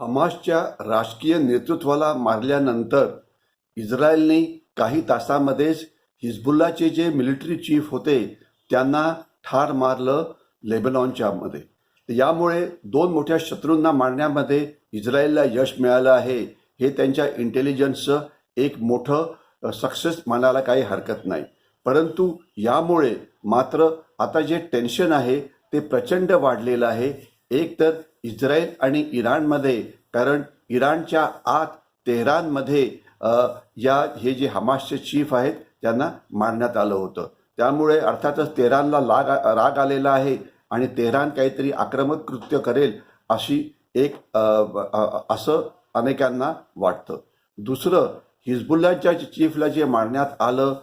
हमासच्या राजकीय नेतृत्वाला मारल्यानंतर इस्रायलने काही तासामध्येच हिजबुल्लाचे जे मिलिटरी चीफ होते त्यांना ठार मारलं लेबनॉनच्या मध्ये. यामुळे दोन मोठ्या शत्रूंना मारण्यामध्ये इस्रायलला यश मिळालं आहे. हे त्यांच्या इंटेलिजन्सचं एक मोठं सक्सेस मानायला काही हरकत नाही. परंतु यामुळे मात्र आता जे टेन्शन आहे ते प्रचंड वाढलेलं आहे. एक तर इस्रायल आणि इराणमध्ये कारण इराणच्या आत तेहरानमध्ये या हे जे हमासचे चीफ आहेत त्यांना मारण्यात आलं होतं. त्यामुळे अर्थातच तेहरानला लाग राग आलेला आहे आणि तेहरान काहीतरी आक्रमक कृत्य करेल अशी एक असं अनेकांना वाटतं. दुसरं हिजबुल्लाच्या चीफला जे मारण्यात आलं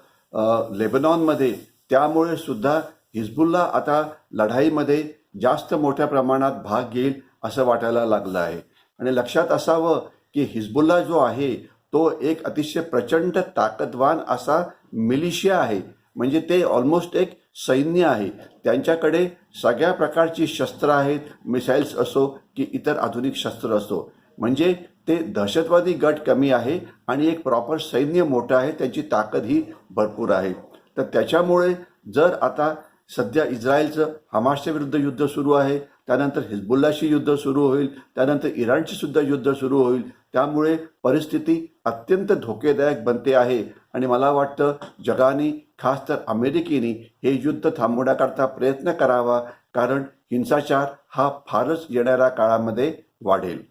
लेबनॉनमध्ये त्यामुळे सुद्धा हिजबुल्ला आता लढाईमध्ये जास्त मोठ्या प्रमाणात भाग घेईल असं वाटायला लागलं आहे. आणि लक्षात असावं की हिजबुल्ला जो आहे तो एक अतिशय प्रचंड ताकदवान असा मिलिशिया आहे. म्हणजे ते ऑलमोस्ट एक सैन्य आहे. त्यांच्याकडे सगळ्या प्रकारची शस्त्र आहेत मिसाईल्स असो की इतर आधुनिक शस्त्र असो. म्हणजे ते दहशतवादी गट कमी आहे आणि एक प्रॉपर सैन्य मोठं आहे त्याची ताकद ही भरपूर आहे. तर त्याच्यामुळे जर आता सध्या इस्रायलचं हमासच्या विरुद्ध युद्ध सुरू आहे. त्यानंतर हिजबुल्लाशी युद्ध सुरू होईल. त्यानंतर इराणशी सुद्धा युद्ध सुरू होईल. त्यामुळे परिस्थिती अत्यंत धोकेदायक बनते आहे. आणि मला वाटतं जगाने खास तर अमेरिकेने हे युद्ध थांबवण्याकरता प्रयत्न करावा. कारण हिंसाचार हा फारच येणाऱ्या काळामध्ये वाढेल.